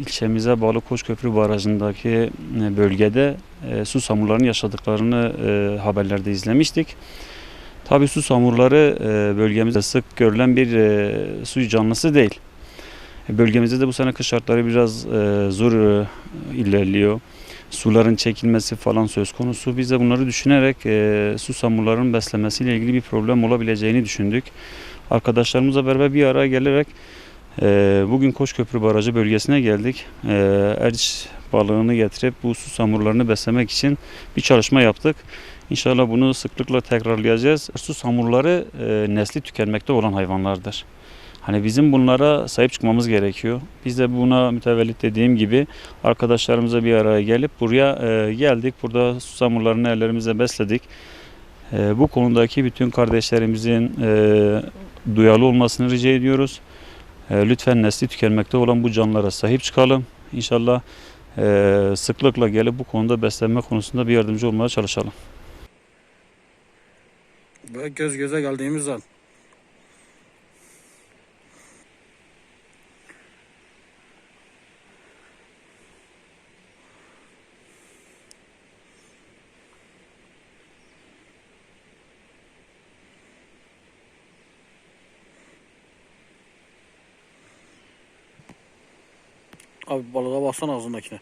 ilçemize bağlı Koçköprü Barajı'ndaki e, bölgede e, susamurların yaşadıklarını e, haberlerde izlemiştik. Tabii susamurları e, bölgemizde sık görülen bir e, su canlısı değil. Bölgemizde de bu sene kış şartları biraz zor ilerliyor. Suların çekilmesi falan söz konusu. Biz de bunları düşünerek e, susamurların beslemesiyle ilgili bir problem olabileceğini düşündük. Arkadaşlarımızla beraber bir araya gelerek bugün Koçköprü Barajı bölgesine geldik. E, Erciş balığını getirip bu susamurlarını beslemek için bir çalışma yaptık. İnşallah bunu sıklıkla tekrarlayacağız. Susamurları e, nesli tükenmekte olan hayvanlardır. Hani bizim bunlara sahip çıkmamız gerekiyor. Biz de buna mütevellit dediğim gibi arkadaşlarımıza bir araya gelip buraya e, geldik. Burada susamurlarını ellerimizle besledik. E, bu konudaki bütün kardeşlerimizin e, duyarlı olmasını rica ediyoruz. E, lütfen nesli tükenmekte olan bu canlılara sahip çıkalım. İnşallah e, sıklıkla gelip bu konuda beslenme konusunda bir yardımcı olmaya çalışalım. Böyle göz göze geldiğimiz an. Abi balığa baksana ağzındakine.